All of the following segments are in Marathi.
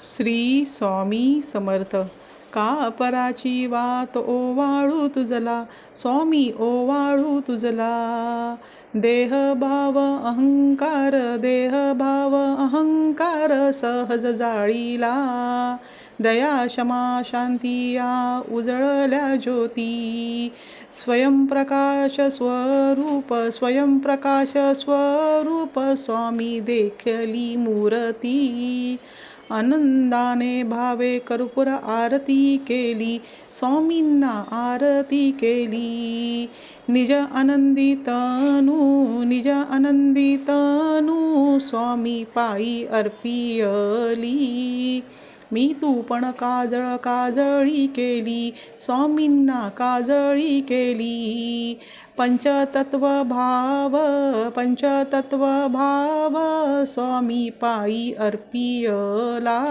श्री स्वामी समर्थ. का पराची वात ओवाळू तुझला. स्वामी ओवाळू तुझला. देह भाव अहंकार देह भाव अहंकार सहज जाळीला. दया क्षमा शांती या उजळल्या ज्योती. स्वयंप्रकाश स्वरूप स्वयंप्रकाश स्वरूप स्वामी देखली मूर्ती. आनंदाने भावे कर्पूर आरती केली स्वामींना आरती केली. निज आनंदितनु निज आनंदितनु स्वामी पायी अर्पियली. मी तू पण काजळ काजळी केली. स्वामींना काजळी केली. पंचतत्व भाव पंचतत्व भाव स्वामी पायी अर्पियला.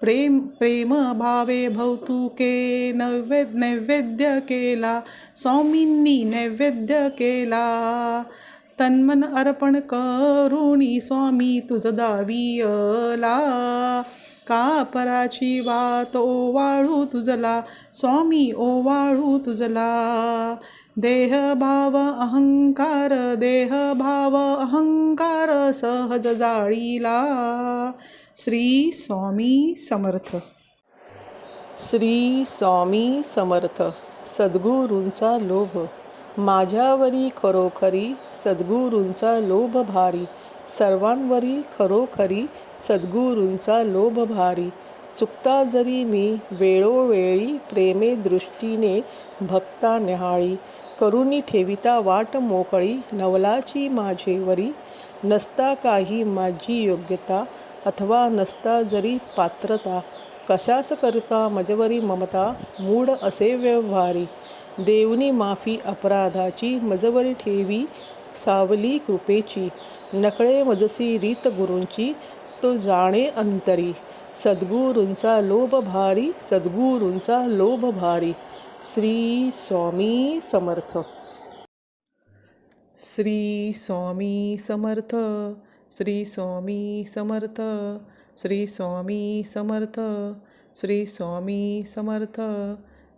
प्रेम प्रेम भावे भौतुके नैवेद नैवेद्य केला. स्वामींनी नैवेद्य केला. तन्मन अर्पण करुणी स्वामी तुझ दावियला. का पराची वात ओवाळू तुझला स्वामी ओवाळू तुझला. देह भाव अहंकार देह भाव अहंकार सहज जाळीला. श्री स्वामी समर्थ. श्री स्वामी समर्थ. सद्गुरूंचा लोभ. माझ्यावरी खरोखरी सद्गुरूंचा लोभ भारी सर्वांवरी खरोखरी सद्गुरूंचा लोभ भारी. चुकता जरी मी वेळोवेळी प्रेमे दृष्टीने भक्ता निहाळी करुणी ठेविता वाट मोकळी नवलाची माझेवरी नसता काही माझी योग्यता अथवा नसता जरी पात्रता. कशास करता मजवरी ममता मूढ असे व्यवहारी. देवनी माफी अपराधाची मजवरी ठेवी सावली कृपेची. नकळे मजसी रीत गुरूंची तो जाणे अंतरी. सद्गुरूंचा लोभ भारी सद्गुरूंचा लोभ भारी. श्री स्वामी समर्थ. श्री स्वामी समर्थ. श्री स्वामी समर्थ. श्री स्वामी समर्थ. श्री स्वामी समर्थ.